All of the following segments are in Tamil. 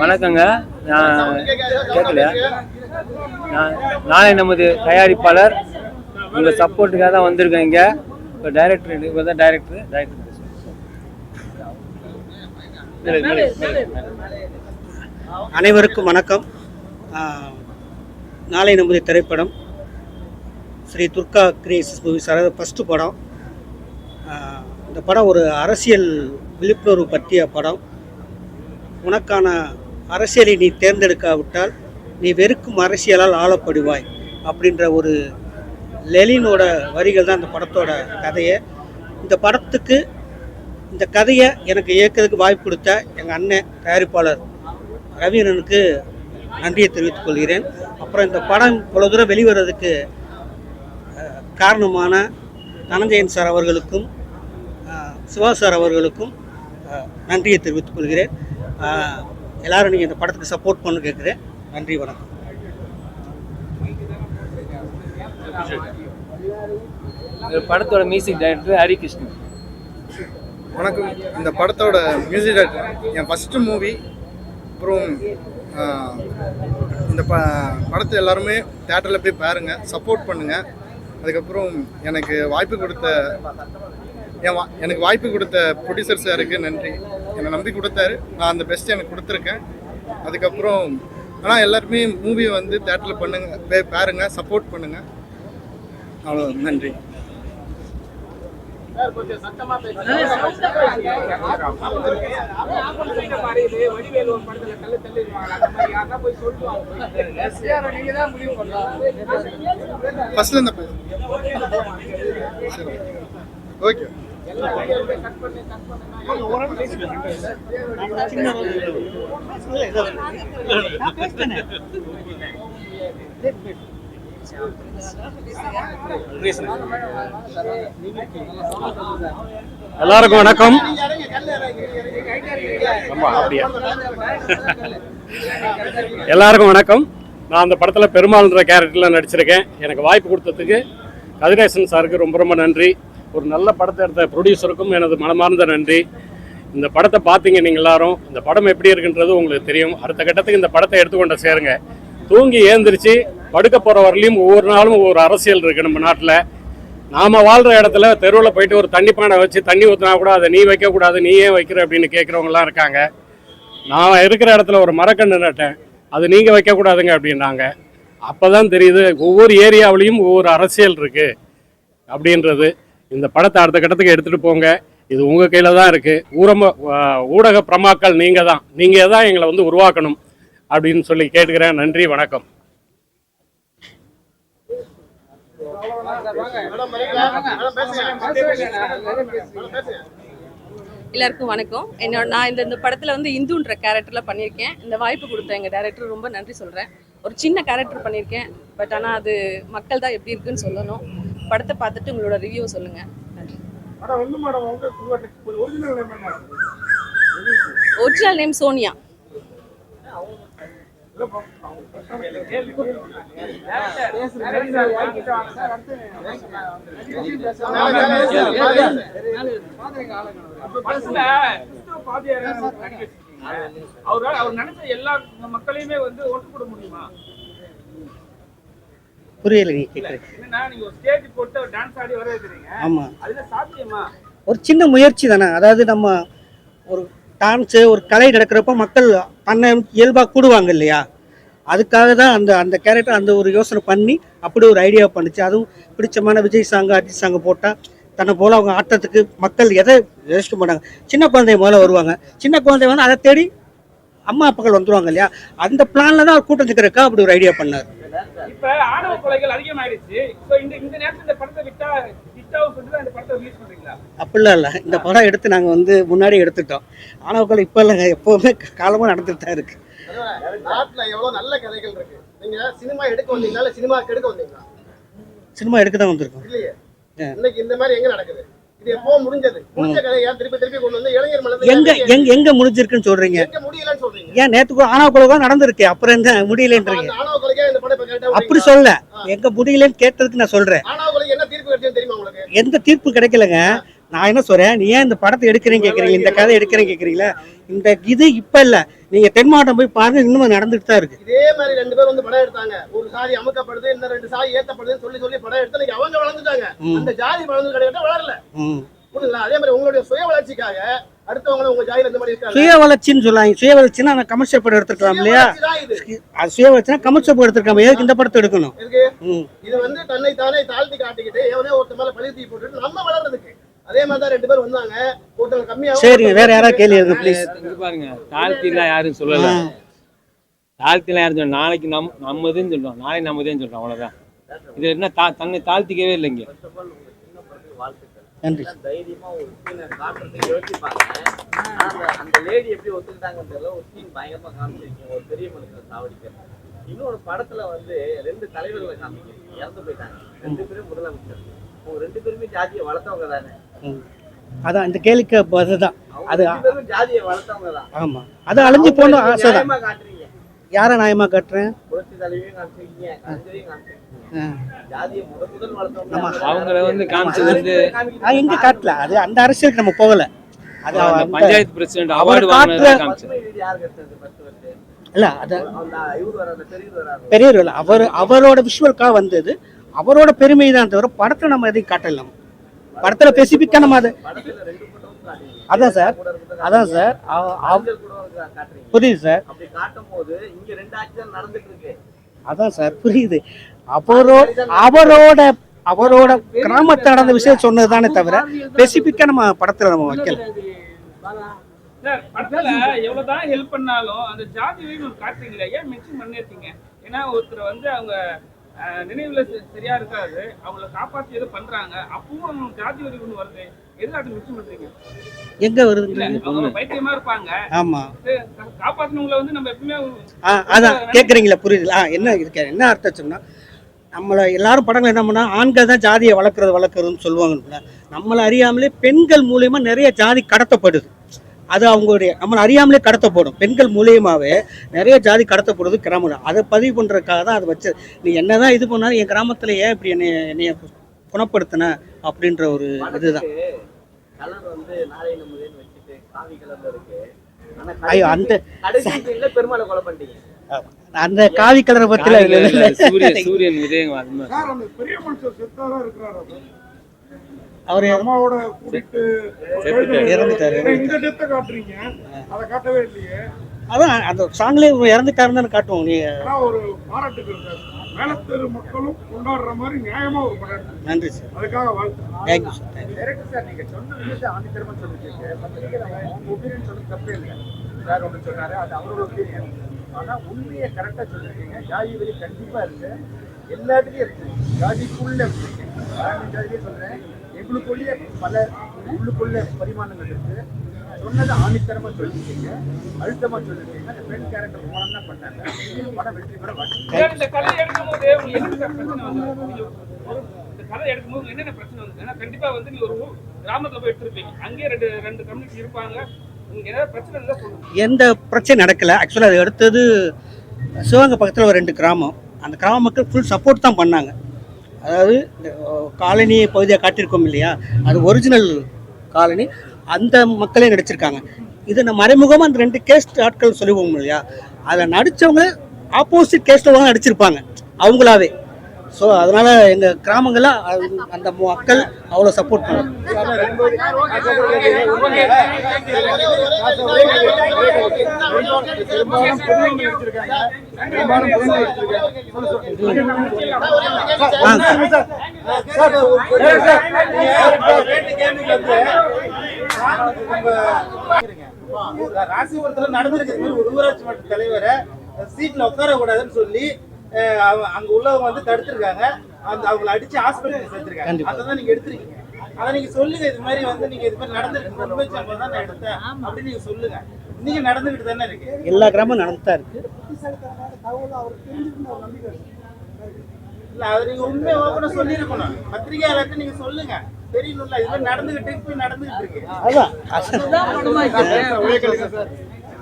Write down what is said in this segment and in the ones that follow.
வணக்கங்க. நான் கேட்கலையா? நான் நாளை நமது தயாரிப்பாளர் உங்கள் சப்போர்ட்டுக்காக தான் வந்திருக்கேன் இங்கே. இப்போ டைரக்டர் இப்போ தான் டைரக்டர் டைரக்டர் அனைவருக்கும் வணக்கம். நாளை நமது திரைப்படம் Sri Durga creations movie sir first படம். இந்த படம் ஒரு அரசியல் விழிப்புணர்வு பற்றிய படம். உனக்கான அரசியலை நீ தேர்ந்தெடுக்காவிட்டால் நீ வெறுக்கும் அரசியலால் ஆளப்படுவாய் அப்படின்ற ஒரு லெலினோட வரிகள் தான் இந்த படத்தோட கதையை. இந்த படத்துக்கு இந்த கதையை எனக்கு இயக்கிறதுக்கு வாய்ப்பு கொடுத்த எங்கள் அண்ணன் தயாரிப்பாளர் ரவீனனுக்கு நன்றியை தெரிவித்துக் கொள்கிறேன். அப்புறம் இந்த படம் இவ்வளோ தூரம் வெளிவரதுக்கு காரணமான தனஞ்சயன் சார் அவர்களுக்கும் சிவா சார் அவர்களுக்கும் நன்றியை தெரிவித்துக் கொள்கிறேன். எல்லாரும் நீங்கள் இந்த படத்துக்கு சப்போர்ட் பண்ணு கேட்குறேன் நன்றி வணக்கம். இந்த படத்தோட மியூசிக் டைரக்டர் ஹரிகிருஷ்ணன். வணக்கம். இந்த படத்தோட மியூசிக் டைரக்டர் என் ஃபஸ்ட்டு மூவி அப்புறம் இந்த ப படத்தை எல்லாருமே தேட்டரில் போய் பாருங்கள் சப்போர்ட் பண்ணுங்கள் அதுக்கப்புறம் எனக்கு வாய்ப்பு கொடுத்த என் வா எனக்கு வாய்ப்பு கொடுத்த ப்ரொடியூசர் சாருக்கு நன்றி. என்னை நம்பி கொடுத்தாரு. நான் அந்த பெஸ்ட் எனக்கு கொடுத்துருக்கேன். அதுக்கப்புறம் ஆனால் எல்லாருமே மூவியை வந்து தேட்டரில் பண்ணுங்க பாருங்க சப்போர்ட் பண்ணுங்கள் அவ்வளோ நன்றி. ஃபர்ஸ்ட்ல இந்த ஓகே எல்லாருக்கும் வணக்கம். அப்படியா எல்லாருக்கும் வணக்கம். நான் அந்த படத்தில் பெருமாள்ன்ற கேரக்டரில் நடிச்சிருக்கேன். எனக்கு வாய்ப்பு கொடுத்ததுக்கு கதிரேசன் சாருக்கு ரொம்ப ரொம்ப நன்றி. ஒரு நல்ல படத்தை எடுத்த ப்ரொடியூசருக்கும் எனது மனமார்ந்த நன்றி. இந்த படத்தை பார்த்தீங்க நீங்கள் எல்லாரும். இந்த படம் எப்படி இருக்குன்றது உங்களுக்கு தெரியும். அடுத்த கட்டத்துக்கு இந்த படத்தை எடுத்துக்கொண்ட சேருங்க. தூங்கி ஏந்திரிச்சு படுக்க போகிற வரலையும் ஒவ்வொரு நாளும் ஒவ்வொரு அரசியல் இருக்குது நம்ம நாட்டில். நாம் வாழ்கிற இடத்துல தெருவில் போயிட்டு ஒரு தண்ணி பானை வச்சு தண்ணி ஊற்றினா கூட அதை நீ வைக்கக்கூடாது நீ ஏன் வைக்கிற அப்படின்னு கேட்குறவங்களாம் இருக்காங்க. நான் இருக்கிற இடத்துல ஒரு மரக்கன்று நட்டேன். அது நீங்கள் வைக்கக்கூடாதுங்க அப்படின்னாங்க. அப்போ தான் தெரியுது ஒவ்வொரு ஏரியாவிலையும் ஒவ்வொரு அரசியல் இருக்குது அப்படின்றது. இந்த படத்தை அடுத்த கட்டத்துக்கு எடுத்துகிட்டு போங்க. இது உங்கள் கையில் தான் இருக்குது ஊரம ஊடக பிரமாக்கள் நீங்கள் தான். நீங்கள் தான் எங்களை வந்து உருவாக்கணும் அப்படின்னு சொல்லி கேட்டுக்கிறேன். நன்றி வணக்கம். எல்லாருக்கும் வணக்கம். என்னோட நான் இந்த இந்த படத்தில் வந்து இந்துன்ற கேரக்டரில் பண்ணியிருக்கேன். இந்த வாய்ப்பு கொடுத்த எங்கள் டேரக்டர் ரொம்ப நன்றி சொல்கிறேன் ஒரு சின்ன கேரக்டர் பண்ணியிருக்கேன். பட் ஆனால் அது மக்கள் தான் எப்படி இருக்குன்னு சொல்லணும். படத்தை பார்த்துட்டு உங்களோட ரிவ்யூ சொல்லுங்கள் நன்றி. Original name Sonia. அவரால் அவர் நினைச்ச எல்லா மக்களையுமே வந்து ஓட்டு போட முடியுமா புரியல நீ கேட்குறேன் என்னன்னா நீங்க ஒரு ஸ்டேஜ் போட்டு ஒரு டான்ஸ் ஆடி வர வைக்கிறீங்க. ஆமாம் ஒரு சின்ன முயற்சி தானே. அதாவது நம்ம ஒரு டான்ஸு ஒரு கலை நடக்கிறப்ப மக்கள் தன்னை இயல்பாக கூடுவாங்க இல்லையா? அதுக்காக தான் அந்த அந்த கேரக்டர் அந்த ஒரு யோசனை பண்ணி அப்படி ஒரு ஐடியா பண்ணுச்சு. அதுவும் பிடிச்சமான விஜய் சாங்கு அஜித் சாங்கு போட்டால் தன்னை போல் அவங்க ஆட்டத்துக்கு மக்கள் எதை ரெஸ்ட் பண்ணாங்க? சின்ன குழந்தை முதல்ல வருவாங்க. சின்ன குழந்தை வந்து அதை தேடி அம்மா அப்பாக்கள் வந்துருவாங்க இல்லையா? அந்த பிளான்ல தான் கூட்டம் சிக்கிறக்கா அப்படி ஒரு ஐடியா பண்ணார். இப்ப ஆணவ கொலைகள் அதிகமாயிடுச்சு சோ இந்த இந்த நேரத்துல இந்த படத்தை விட்டா ஹிட்டாவும் சொல்லிட்டு இந்த படத்தை ரிலீஸ் பண்றீங்களா? அப்படிலாம் இல்லை. இந்த படம் எடுத்து நாங்கள் வந்து முன்னாடி எடுத்துட்டோம். ஆனால் இப்போ இல்லைங்க எப்போவுமே காலமாக நடந்துட்டு தான் இருக்கு. நாட்டுல எவ்வளவு நல்ல கதைகள் இருக்கு. நீங்க சினிமா எடுக்க வந்தீங்களா இல்ல சினிமா கெடுக்க வந்தீங்களா? சினிமா எடுக்க தான் வந்திருக்கோம். இல்லையே. இன்னைக்கு இந்த மாதிரி எங்க நடக்குது? எங்க எங்க எங்க முடிஞ்சிருக்குன்னு சொல்றீங்க? ஏன் நேத்து கூட ஆணவ கொலை நடந்திருக்கு அப்புறம் என்ன முடியலன்றீங்க? அப்படி? சொல்ல. எங்க முடியலன்னு கேட்டதுக்கு நான் சொல்றேன். எந்த தீர்ப்பு கிடைக்கலங்க. நான் என்ன சொல்றேன்? நீ ஏன் இந்த படத்தை எடுக்கிறேன்னு கேட்குறீங்க இந்த கதை எடுக்கிறேன்னு கேட்குறீங்களா இந்த இது இப்போ இல்லை. நீங்கள் தென் மாவட்டம் போய் பாருங்க இன்னும் நடந்துட்டு தான் இருக்கு. இதே மாதிரி ரெண்டு பேர் வந்து படம் எடுத்தாங்க. ஒரு சாதி அமுக்கப்படுது இன்னும் ரெண்டு சாதி ஏத்தப்படுதுன்னு சொல்லி சொல்லி படம் எடுத்து அவங்க வளர்ந்துட்டாங்க. அந்த ஜாதி வளர்ந்து கிடையாது வளரல. அதே மாதிரி உங்களுடைய சுய வளர்ச்சிக்காக சுய வளர்ச்சின்னு சொல்லாங்க சுய வளர்ச்சின்னா நான் கமர்ஷியல் படம் எடுத்துக்கலாம் சுய இல்லையா? அது சுய வளர்ச்சினா கமர்ஷியல் படம் எதுக்கு இந்த படத்தை எடுக்கணும்? இது வந்து தன்னை தானே தாழ்த்தி காட்டிக்கிட்டு எவனே ஒருத்தர் மேல பழி போட்டுட்டு நம்ம வளர்றதுக்கு. அதே மாதிரி தான் ரெண்டு பேர் வந்தாங்க. ஒருத்தர் கம்மியாகும் சரிங்க வேற யாராவது கேள்வி இருக்கு ப்ளீஸ் பாருங்க தாழ்த்திலாம் யாரும் சொல்லல. தாழ்த்திலாம் யாரும் சொல்லல. நாளைக்கு நம் நம்மதுன்னு சொல்றோம். நாளைக்கு நம்மதுன்னு சொல்றோம் அவ்வளவுதான். இது என்ன தா தன்னை தாழ்த்திக்கவே இல்லைங்க நன்றி. தைரியமா ஒரு சீனை காட்டுறதுக்கு யோசிப்பாங்க அந்த லேடி எப்படி ஒத்துக்கிட்டாங்கன்னு தெரியல. ஒரு சீன் பயங்கரமா காமிச்சிருக்கீங்க ஒரு பெரிய மனுஷனை சாவடிக்க இன்னொரு படத்துல வந்து ரெண்டு தலைவர்களை காமிக்கிறீங்க. இறந்து போயிட்டாங்க. ரெண்டு பேரும் முதலமைச்சர். ரெண்டு பேருமே ஜாதியை வளர்த்தவங்க தானே. அதான் இந்த கேள்விக்கு அதுதான் அது ரெண்டு பேரும் ஜாதியை வளர்த்தவங்க தான். ஆமா. அது அழிஞ்சு போகணும் ஆசை தான் யாரை நியாயமா காட்டுறேன். அவங்க அவங்கள வந்து காமிச்சது வந்து அது எங்க காட்டல? அது அந்த அரசியலுக்கு நம்ம போகல. அது பஞ்சாயத்து பிரசிடென்ட் அவர் அவார்டு வாங்கினது காமிச்சது. இல்ல அது பெரியவர் அவர் அவரோட விஷுவலுக்காக வந்தது. அவரோட பெருமை தான் தவிர படத்துல நம்ம எதையும் காட்டல படத்துல ஸ்பெசிஃபிக்கா நம்ம அது அதான் சார் அதான் சார் புரியுது சார் அப்படி காட்டும் போது இங்க ரெண்டு ஆக்சிடென்ட் நடந்துட்டு இருக்கு அதான் சார் புரியுது. அவரோட அவரோட அவரோட கிராமத்தை நடந்த விஷயம் சொன்னதுதானே தவிர ஸ்பெசிஃபிக்கா நம்ம படத்துல நம்ம வைக்கல. சார் படத்துல எவ்வளவுதான் ஹெல்ப் பண்ணாலும் அந்த ஜாதி காட்டுறீங்களே ஏன் மென்ஷன் பண்ணிருக்கீங்க ஏன்னா ஒருத்தர் வந்து அவங்க நினைவுல சரியா இருக்காது. அவங்கள காப்பாத்தி எது பண்றாங்க. அப்பவும் ஜாதி வரி ஒண்ணு வருது. அது மிச்சம் பண்றீங்க? எங்க வருதுங்க அவங்க பைத்தியமா இருப்பாங்க. ஆமா. காப்பாத்துனவங்கள வந்து நம்ம எப்பவுமே அதான் கேட்குறீங்களா புரியுதுல ஆ என்ன இருக்கு என்ன அர்த்தம் சொன்னா நம்மளை எல்லாரும் படங்கள் என்ன பண்ணா ஆண்கள் தான் ஜாதியை வளர்க்குறது வளர்க்குறதுன்னு சொல்லுவாங்க நம்மளை அறியாமலே பெண்கள் மூலியமா நிறைய ஜாதி கடத்தப்படுது. அது அவங்களுடைய நம்மளை அறியாமலே கடத்தப்படும். பெண்கள் மூலியமாவே நிறைய ஜாதி கடத்தப்படுது கிராமம் அதை பதிவு பண்ணுறதுக்காக தான் அதை வச்சு நீ என்னதான் இது பண்ணாலும் என் கிராமத்தில் ஏன் இப்படி என்னை என்னைய குணப்படுத்தின அப்படின்ற ஒரு இதுதான். கலர் வந்து நாளை நம்மதேன்னு வச்சுட்டு காவி கலர்ல இருக்கு. ஆனா ஐயோ, அந்த- கடைசி சீன்ல பெருமாளை கொலை பண்ணிட்டீங்க. அந்த காவி கலரை பற்றில சூரியன் சூரியன் உதயம் பெரிய மனுஷன் செத்தாரா இருக்கிறாரு? அவர். அம்மாவோட கூட்டிட்டு. இறந்துட்டாரு. ஏன்னா இந்த டெத்தை காட்டுறீங்க. அதை காட்டவே இல்லையே. அதான் அந்த சாங்லேயே இறந்துட்டாருன்னு தானே காட்டுவோம் நீ ஒரு பாராட்டுக்கு இருக்காரு மேலத்தெரு மக்களும் கொண்டாடுற மாதிரி நியாயமா ஒரு படம் எடுத்தாரு. நன்றி சார் அதுக்காக வாழ்த்து. தேங்க்யூ சார் டைரக்டர் சார் நீங்க சொன்ன விஷயத்தை ஆணித்தரமா உங்க ஒப்பீனியன் சொல்ல தப்பே இல்லை. சார் ஒன்று சொன்னாரு. அது அவரோட ஒப்பீனியன் ஆனா உண்மையை கரெக்டா சொல்லிருக்கீங்க ஜாதி வரி கண்டிப்பா இருக்கு. எல்லாத்துலயும் இருக்கு. ஜாதிக்குள்ள இருக்கு. சொல்றேன். எங்களுக்குள்ளேயே பல உள்ளுக்குள்ள பரிமாணங்கள் இருக்கு. சொன்னதை ஆணித்தரமா சொல்லிருக்கீங்க அழுத்தமா சொல்லிருக்கீங்க அந்த பெண் கேரக்டர் மூலம் தான் பண்ணாங்க. படம் வெற்றி பெற இந்த கதை எடுக்கும் போது உங்களுக்கு என்ன சார் பிரச்சனை வந்து? இந்த கதை எடுக்கும் போது என்னென்ன பிரச்சனை வந்து? ஏன்னா கண்டிப்பா வந்து நீங்க ஒரு கிராமத்துல போய் எடுத்திருப்பீங்க. அங்கேயே ரெண்டு ரெண்டு கம்யூனிட்டி இருப்பாங்க. உங்களுக்கு ஏதாவது பிரச்சனை இருந்தா சொல்லுங்க. எந்த பிரச்சனை நடக்கல. ஆக்சுவலாக அது அடுத்தது சிவகங்கை பக்கத்தில் ஒரு ரெண்டு கிராமம். அந்த கிராம மக்கள் ஃபுல் சப்போர்ட் தான் பண்ணாங்க. அதாவது காலனி பகுதியாக காட்டியிருக்கோம் இல்லையா? அது ஒரிஜினல் காலனி. அந்த மக்களே நடிச்சிருக்காங்க. இதை நம்ம மறைமுகமாக அந்த ரெண்டு கேஸ்ட் ஆட்கள் சொல்லுவோம் இல்லையா? அதில் நடித்தவங்க ஆப்போசிட் கேஸ்ட்டில் தான் நடிச்சிருப்பாங்க. அவங்களாவே. ஸோ அதனால் எங்கள் கிராமங்களில் அந்த மக்கள் அவ்வளோ சப்போர்ட் பண்ணுவாங்க ராசிபுரத்துல நடந்திருக்கு ஊராட்சி மன்ற தலைவரை சீட்ல உட்கார கூடாதுன்னு சொல்லி அவங்க- அங்க உள்ளவங்க வந்து தடுத்திருக்காங்க அந்த அவங்கள அடிச்சு ஹாஸ்பிட்டல் சேர்த்திருக்காங்க அதான் தான் நீங்க எடுத்திருக்கீங்க. அதை நீங்க சொல்லுங்க இது மாதிரி வந்து நீங்க இது மாதிரி நடந்திருக்கு. உண்மை சம்பவம் தான் நான் எடுத்தேன். அப்படின்னு நீங்க சொல்லுங்க. எல்லா கிராமம் நடந்து தான் இருக்கு. அதான். சார்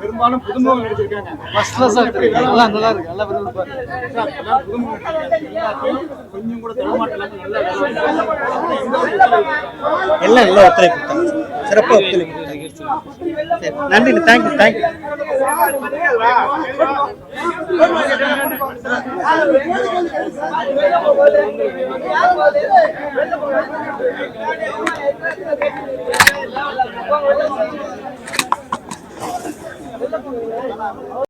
பெரும்பாலும் புதுமுகம் நடிச்சிருக்காங்க ஃபர்ஸ்ட் கிளாஸாக எப்படி நல்லா நல்லா இருக்கு நல்லா விரும்பி சார், புதுமுகம் கொஞ்சம் கூட ஒரு பிரச்சனையும் எல்லாம் நல்லா ஒத்துழைப்பு சிறப்பாக சரி நன்றி தேங்க்யூ தேங்க்யூ